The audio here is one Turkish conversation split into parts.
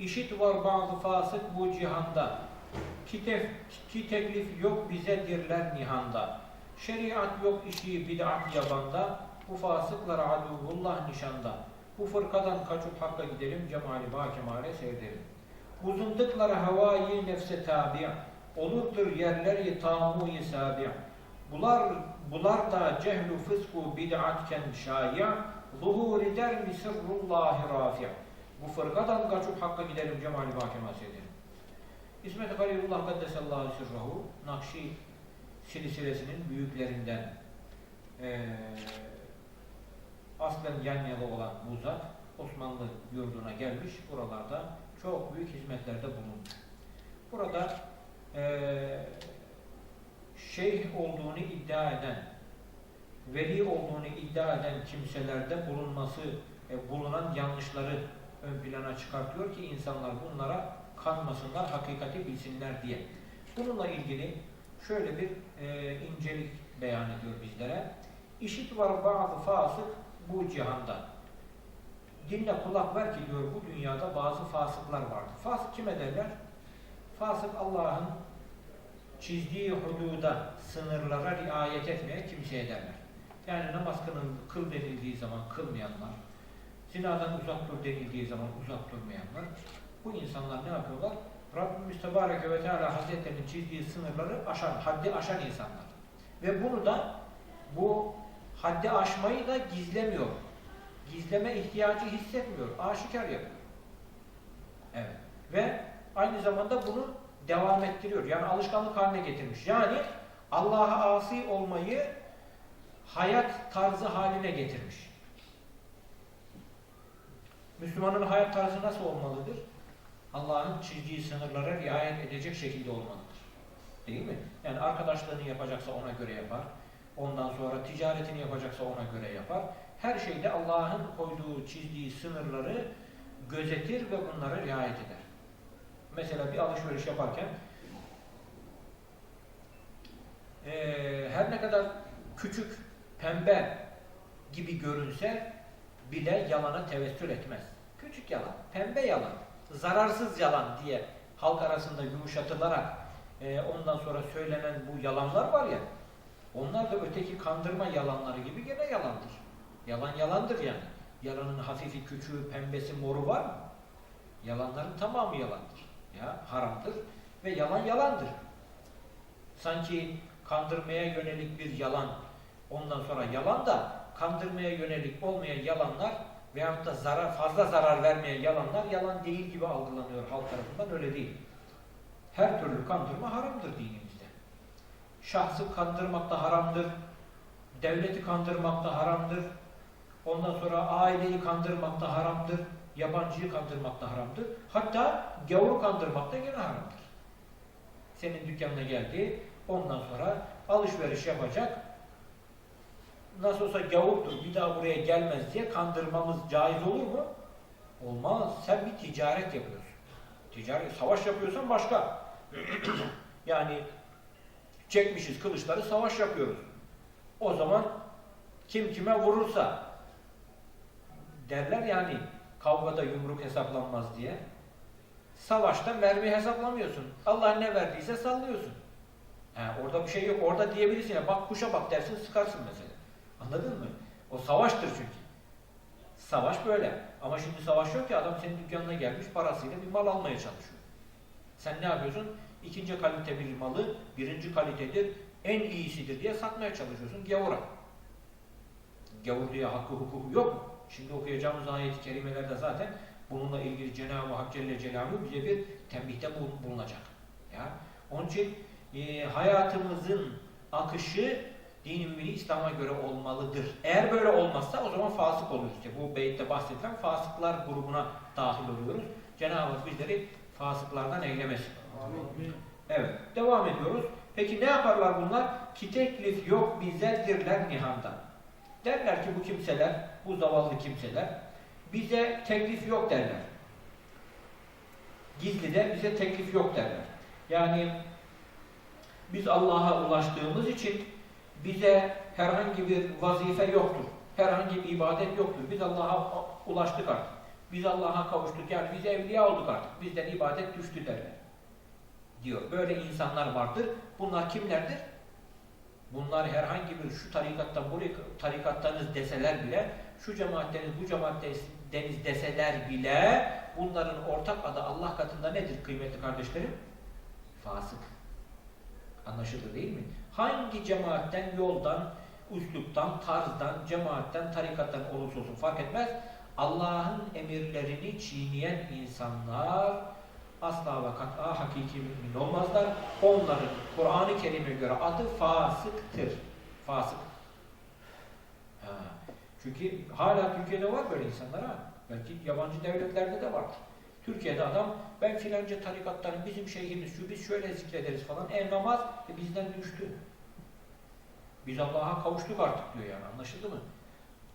İşit var bazı fasık bu cihanda. Ki, tef, ki teklif yok bizedirler nihanda. Şeriat yok işi bid'at yabanda. Bu fasıklar aduvullah nişanda. Bu fırkadan kaçıp hakka gidelim, cemali ba kemale seyredelim. Bu zındıklara havayı nefse tabi, olurdur yerleri tamu-i sabi. Bular, bular da cehlu fısku bid'atken şaya, zuhur eder mi sırrullahi rafi'. Bu fırkadan kaçıp hakka gidelim, cemali ba kemale seyredelim. İsmet Halilullah Kaddesallahu sirrahu, Nakşi silsilesinin büyüklerinden eee aslen yan yana olan bu Osmanlı yurduna gelmiş. Buralarda çok büyük hizmetlerde bulundu. Burada eee şeyh olduğunu iddia eden, veli olduğunu iddia eden kimselerde bulunması, e, bulunan yanlışları ön plana çıkartıyor ki insanlar bunlara kanmasınlar, hakikati bilsinler diye. Bununla ilgili şöyle bir e, incelik beyan ediyor bizlere. İşit var bazı fasık bu cihanda. Dinle kulak ver ki diyor bu dünyada bazı fasıklar vardır. Fasık kime derler? Fasık Allah'ın çizdiği hududa, sınırlara riayet etmeye kimseye derler. Yani namaz kılın, kıl denildiği zaman kılmayanlar, zinadan uzak dur denildiği zaman uzak durmayanlar, bu insanlar ne yapıyorlar? Rabbimiz Tebareke ve Teala Hazretlerinin çizdiği sınırları aşan, haddi aşan insanlar. Ve bunu da bu haddi aşmayı da gizlemiyor. Gizleme ihtiyacı hissetmiyor. Aşikar yapıyor. Evet. Ve aynı zamanda bunu devam ettiriyor. Yani alışkanlık haline getirmiş. Yani Allah'a asi olmayı hayat tarzı haline getirmiş. Müslümanın hayat tarzı nasıl olmalıdır? Allah'ın çizdiği sınırlara riayet edecek şekilde olmalıdır. Değil mi? Yani arkadaşlığını yapacaksa ona göre yapar. Ondan sonra ticaretini yapacaksa ona göre yapar. Her şeyde Allah'ın koyduğu, çizdiği sınırları gözetir ve bunlara riayet eder. Mesela bir alışveriş yaparken eee, her ne kadar küçük, pembe gibi görünse bile yalana tevessül etmez. Küçük yalan, pembe yalan, zararsız yalan diye halk arasında yumuşatılarak eee, ondan sonra söylenen bu yalanlar var ya, onlar da öteki kandırma yalanları gibi gene yalandır. Yalan yalandır yani. Yalanın hafifi, küçüğü, pembesi, moru var mı? Yalanların tamamı yalandır. Ya haramdır ve yalan yalandır. Sanki kandırmaya yönelik bir yalan, ondan sonra yalan da kandırmaya yönelik olmayan yalanlar veyahut da zarar, fazla zarar vermeyen yalanlar yalan değil gibi algılanıyor halk tarafından öyle değil. Her türlü kandırma haramdır dinimizde. Şahsı kandırmak da haramdır. Devleti kandırmak da haramdır. Ondan sonra aileyi kandırmak da haramdır. Yabancıyı kandırmak da haramdır. Hatta gavuru kandırmak da yine haramdır. Senin dükkanına geldi. Ondan sonra alışveriş yapacak. Nasıl olsa gavurdur bir daha buraya gelmez diye kandırmamız caiz olur mu? Olmaz. Sen bir ticaret yapıyorsun. Ticaret, savaş yapıyorsan başka. yani çekmişiz kılıçları savaş yapıyoruz. O zaman kim kime vurursa derler yani kavgada yumruk hesaplanmaz diye. Savaşta mermi hesaplamıyorsun. Allah ne verdiyse sallıyorsun. Yani orada bir şey yok. Orada diyebilirsin ya bak kuşa bak dersin sıkarsın mesela. Anladın mı? O savaştır çünkü. Savaş böyle. Ama şimdi savaş yok ki adam senin dükkanına gelmiş parasıyla bir mal almaya çalışıyor. Sen ne yapıyorsun? İkinci kalite bir malı birinci kalitedir, en iyisidir diye satmaya çalışıyorsun gavura. Gavur diye hakkı hukuku yok mu? Şimdi okuyacağımız ayet-i kerimelerde zaten bununla ilgili Cenab-ı Hak Celle Celaluhu bize bir tembihte bul- bulunacak. Ya. Onun için e, hayatımızın akışı dinin mili İslam'a göre olmalıdır. Eğer böyle olmazsa o zaman fasık oluyoruz. İşte bu beytte bahsedilen fasıklar grubuna dahil oluyoruz. Cenab-ı Hak bizleri fasıklardan eylemesin. Evet, devam ediyoruz. Peki ne yaparlar bunlar? Ki teklif yok bizedirler nihanda. Derler ki bu kimseler, bu zavallı kimseler bize teklif yok derler. Gizlide bize teklif yok derler. Yani biz Allah'a ulaştığımız için bize herhangi bir vazife yoktur. Herhangi bir ibadet yoktur. Biz Allah'a ulaştık artık. Biz Allah'a kavuştuk yani biz evliya olduk artık. Bizden ibadet düştü derler. Diyor. Böyle insanlar vardır. Bunlar kimlerdir? Bunlar herhangi bir şu tarikattan bu tarikattanız deseler bile, şu cemaatteniz bu cemaatteniz deseler bile bunların ortak adı Allah katında nedir kıymetli kardeşlerim? Fasık. Anlaşıldı değil mi? Hangi cemaatten, yoldan, üsluptan, tarzdan, cemaatten, tarikattan olursa olsun fark etmez. Allah'ın emirlerini çiğneyen insanlar asla ve kat'a hakiki mümin olmazlar. Onların Kur'an-ı Kerim'e göre adı fasıktır. Fasık. Ha. Çünkü hala Türkiye'de var böyle insanlar ha. Belki yabancı devletlerde de vardır. Türkiye'de adam ben filanca tarikatların bizim şeyhimiz şu biz şöyle zikrederiz falan. E namaz e, bizden düştü. Biz Allah'a kavuştuk artık diyor yani anlaşıldı mı?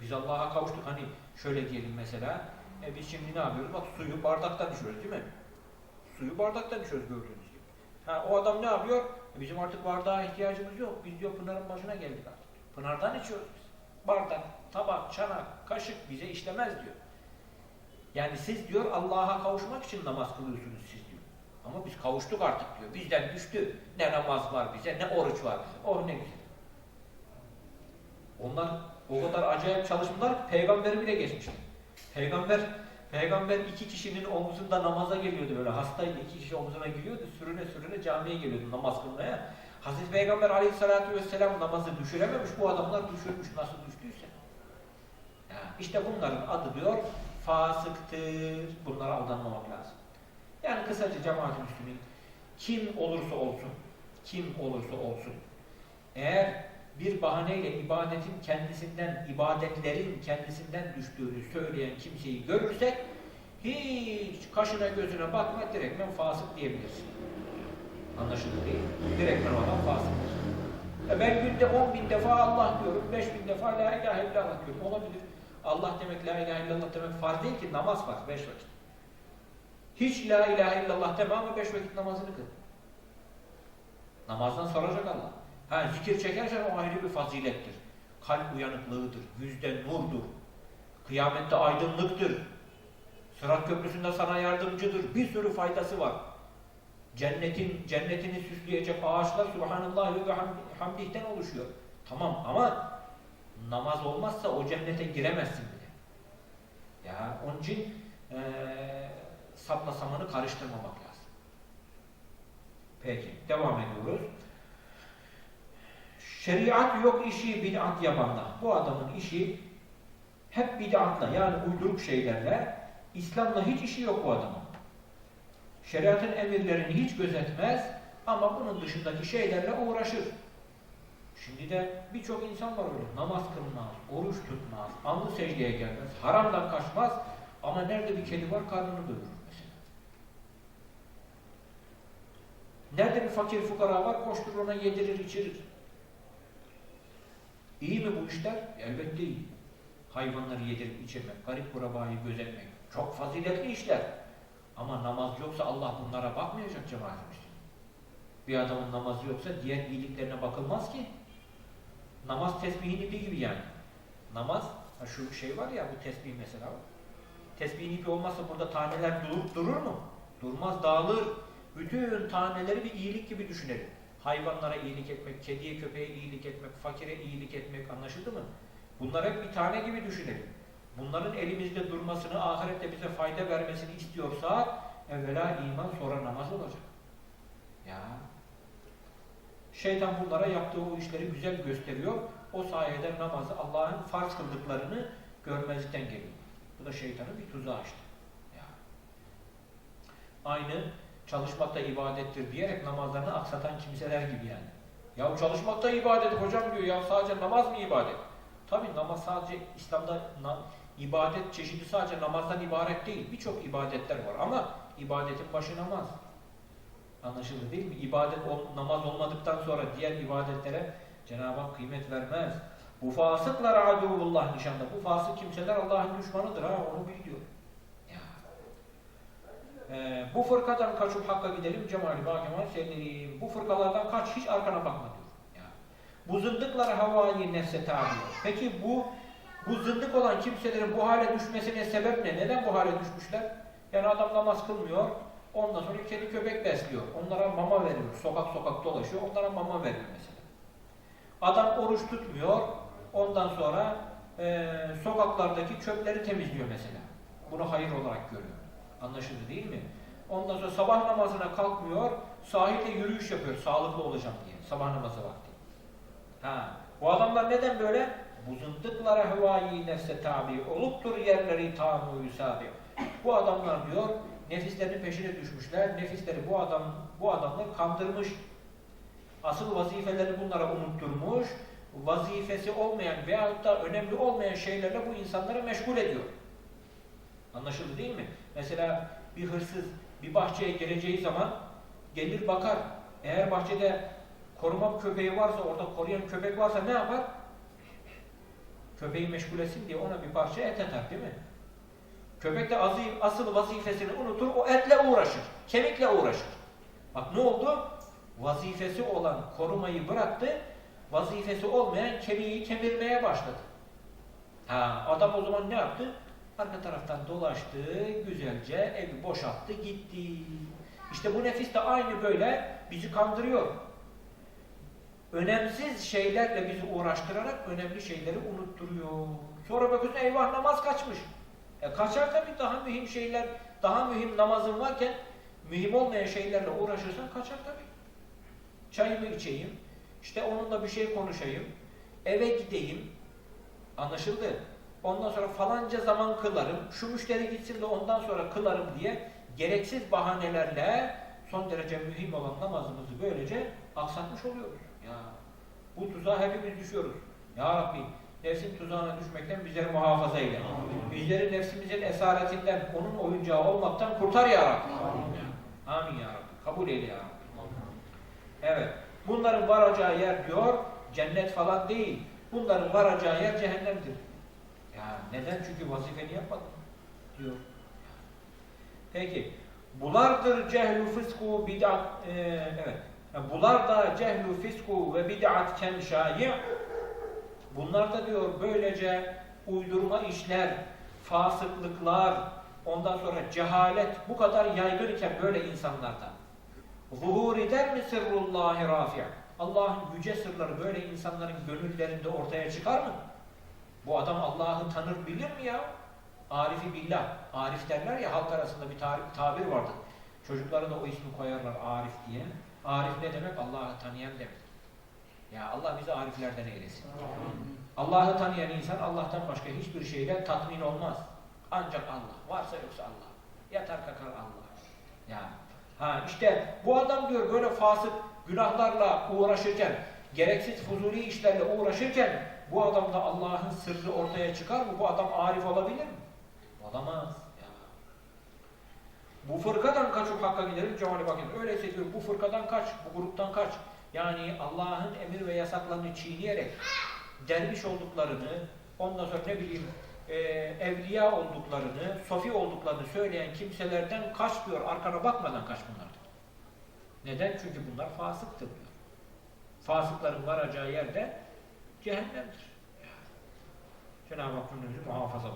Biz Allah'a kavuştuk hani şöyle diyelim mesela e biz şimdi ne yapıyoruz? Bak suyu bardaktan içiyoruz değil mi? Suyu bardaktan içiyoruz gördüğünüz gibi. Ha, o adam ne yapıyor? E bizim artık bardağa ihtiyacımız yok. Biz diyor Pınar'ın başına geldik artık. Pınar'dan içiyoruz biz. Bardak, tabak, çanak, kaşık bize işlemez diyor. Yani siz diyor Allah'a kavuşmak için namaz kılıyorsunuz siz diyor. Ama biz kavuştuk artık diyor. Bizden düştü. Ne namaz var bize, ne oruç var bize. Oh ne güzel. Onlar o kadar acayip çalışmalar peygamberi bile geçmişti. Peygamber Peygamber iki kişinin omzunda namaza geliyordu böyle. Hastaydı iki kişi omzuna geliyordu. Sürüne sürüne camiye geliyordu namaz kılmaya. Hazreti Peygamber aleyhissalatü vesselam namazı düşürememiş. Bu adamlar düşürmüş nasıl düştüyse. Ya, işte bunların adı diyor fasıktır. Bunlara aldanmamak lazım. Yani kısaca cemaat-i müslümin kim olursa olsun, kim olursa olsun eğer bir bahaneyle ibadetin kendisinden, ibadetlerin kendisinden düştüğünü söyleyen kimseyi görürsek hiç kaşına gözüne bakma direktmen fasık diyebilirsin. Anlaşıldı değil mi? Direktmen olan fasıktır. E ben günde 10 bin defa Allah diyorum, 5 bin defa La ilahe illallah diyorum. Olabilir. Allah demek, La ilahe illallah demek farz değil ki namaz var 5 vakit. Hiç La ilahe illallah deme ama 5 vakit namazını kıl. Namazdan soracak Allah. Ha, zikir çekersen o ayrı bir fazilettir. Kalp uyanıklığıdır, yüzde nurdur, kıyamette aydınlıktır. Sırat köprüsünde sana yardımcıdır. Bir sürü faydası var. Cennetin cennetini süsleyecek ağaçlar Subhanallah ve hamdihten oluşuyor. Tamam ama namaz olmazsa o cennete giremezsin bile. Ya onun için ee, sapla samanı karıştırmamak lazım. Peki devam ediyoruz. Şeriat yok işi bid'at yapanla. Bu adamın işi hep bid'atla yani uyduruk şeylerle İslam'la hiç işi yok bu adamın. Şeriatın emirlerini hiç gözetmez ama bunun dışındaki şeylerle uğraşır. Şimdi de birçok insan var öyle. Namaz kılmaz, oruç tutmaz, anlı secdeye gelmez, haramdan kaçmaz ama nerede bir kedi var karnını doyurur mesela. Nerede bir fakir fukara var koşturur ona yedirir içirir. İyi mi bu işler? Elbette iyi. Hayvanları yedirip içirmek, garip kurabayı gözetmek. Çok faziletli işler. Ama namaz yoksa Allah bunlara bakmayacak cemaatimiz. Bir adamın namazı yoksa diğer iyiliklerine bakılmaz ki. Namaz tesbihin ipi gibi yani. Namaz, şu şey var ya bu tesbih mesela. Tesbihin ipi olmazsa burada taneler durup durur mu? Durmaz, dağılır. Bütün taneleri bir iyilik gibi düşünelim. Hayvanlara iyilik etmek, kediye köpeğe iyilik etmek, fakire iyilik etmek anlaşıldı mı? Bunlar hep bir tane gibi düşünelim. Bunların elimizde durmasını, ahirette bize fayda vermesini istiyorsak evvela iman sonra namaz olacak. Ya. Şeytan bunlara yaptığı o işleri güzel gösteriyor. O sayede namazı Allah'ın farz kıldıklarını görmezlikten geliyor. Bu da şeytanın bir tuzağı işte. Ya. Aynı çalışmak da ibadettir diyerek namazlarını aksatan kimseler gibi yani. Ya çalışmak da ibadet hocam diyor ya sadece namaz mı ibadet? Tabi namaz sadece İslam'da ibadet çeşidi sadece namazdan ibaret değil. Birçok ibadetler var ama ibadetin başı namaz. Anlaşıldı değil mi? İbadet namaz olmadıktan sonra diğer ibadetlere Cenab-ı Hak kıymet vermez. Bu fasıklar aduvullah nişanda. Bu fasık kimseler Allah'ın düşmanıdır ha onu bil diyor. Ee, bu fırkadan kaçıp hakka gidelim cemali bakıma sevdiğim. Bu fırkalardan kaç hiç arkana bakma diyor. Yani. Bu zındıklar havayı nefse tabi. Peki bu Bu zındık olan kimselerin bu hale düşmesine sebep ne? Neden bu hale düşmüşler? Yani adam namaz kılmıyor, ondan sonra kedi köpek besliyor. Onlara mama veriyor, sokak sokak dolaşıyor, onlara mama veriyor mesela. Adam oruç tutmuyor, ondan sonra eee, sokaklardaki çöpleri temizliyor mesela. Bunu hayır olarak görüyor. Anlaşıldı değil mi? Ondan sonra sabah namazına kalkmıyor, sahilde yürüyüş yapıyor sağlıklı olacağım diye. Sabah namazı vakti. Ha, bu adamlar neden böyle? Bu zındıklara hıvayi nefse tabi oluptur yerleri tamu yusabi. Bu adamlar diyor nefislerinin peşine düşmüşler. Nefisleri bu adam bu adamları kandırmış. Asıl vazifelerini bunlara unutturmuş. Vazifesi olmayan veyahut da önemli olmayan şeylerle bu insanları meşgul ediyor. Anlaşıldı değil mi? Mesela bir hırsız bir bahçeye geleceği zaman gelir bakar. Eğer bahçede koruma köpeği varsa, orada koruyan köpek varsa ne yapar? Köpeği meşgul etsin diye ona bir parça et atar değil mi? Köpek de azı- asıl vazifesini unutur, o etle uğraşır, kemikle uğraşır. Bak ne oldu? Vazifesi olan korumayı bıraktı, vazifesi olmayan kemiği kemirmeye başladı. Ha, adam o zaman ne yaptı? Arka taraftan dolaştı, güzelce evi boşalttı, gitti. İşte bu nefis de aynı böyle bizi kandırıyor. Önemsiz şeylerle bizi uğraştırarak önemli şeyleri unutturuyor. Sonra bakıyorsun eyvah namaz kaçmış. E kaçar tabii daha mühim şeyler, daha mühim namazın varken mühim olmayan şeylerle uğraşırsan kaçar tabii. Çayımı içeyim, işte onunla bir şey konuşayım, eve gideyim, anlaşıldı. Ondan sonra falanca zaman kılarım, şu müşteri gitsin de ondan sonra kılarım diye gereksiz bahanelerle son derece mühim olan namazımızı böylece aksatmış oluyoruz. Ya bu tuzağa hepimiz düşüyoruz. Ya Rabbi nefsin tuzağına düşmekten bizleri muhafaza eyle. Bizleri nefsimizin esaretinden, onun oyuncağı olmaktan kurtar ya Rabbi. Amin ya Rabbi. Kabul eyle ya Rabbi. Evet. Bunların varacağı yer diyor cennet falan değil. Bunların varacağı yer cehennemdir. Ya neden? Çünkü vazifeni yapmadın diyor. Peki. Bulardır cehlu fısku bid'at e, evet. Yani Bular da cehlu fisku ve bid'at ken şayi. Bunlar da diyor böylece uydurma işler, fasıklıklar, ondan sonra cehalet bu kadar yaygın iken böyle insanlarda. Zuhur eder mi sırrullahi rafi'? Allah'ın yüce sırları böyle insanların gönüllerinde ortaya çıkar mı? Bu adam Allah'ı tanır bilir mi ya? Arifi billah. Arif derler ya halk arasında bir tabir, tabir vardır. Çocuklara da o ismi koyarlar Arif diye. Arif ne demek? Allah'ı tanıyan demek. Ya Allah bizi ariflerden eylesin. Allah'ı tanıyan insan Allah'tan başka hiçbir şeyle tatmin olmaz. Ancak Allah. Varsa yoksa Allah. Yatar kakar Allah. Ya. Ha işte bu adam diyor böyle fasık günahlarla uğraşırken, gereksiz fuzuli işlerle uğraşırken bu adamda Allah'ın sırrı ortaya çıkar mı? Bu adam arif olabilir mi? Olamaz. Ya. Bu fırkadan kaçıp hakka gidelim cevali bakın. Öyleyse diyor bu fırkadan kaç, bu gruptan kaç. Yani Allah'ın emir ve yasaklarını çiğneyerek derviş olduklarını, ondan sonra ne bileyim e, evliya olduklarını, sofi olduklarını söyleyen kimselerden kaç diyor, arkana bakmadan kaç bunlar. Neden? Çünkü bunlar fasıktır diyor. Fasıkların varacağı yerde cehennemdir. Cenab-ı Hak muhafaza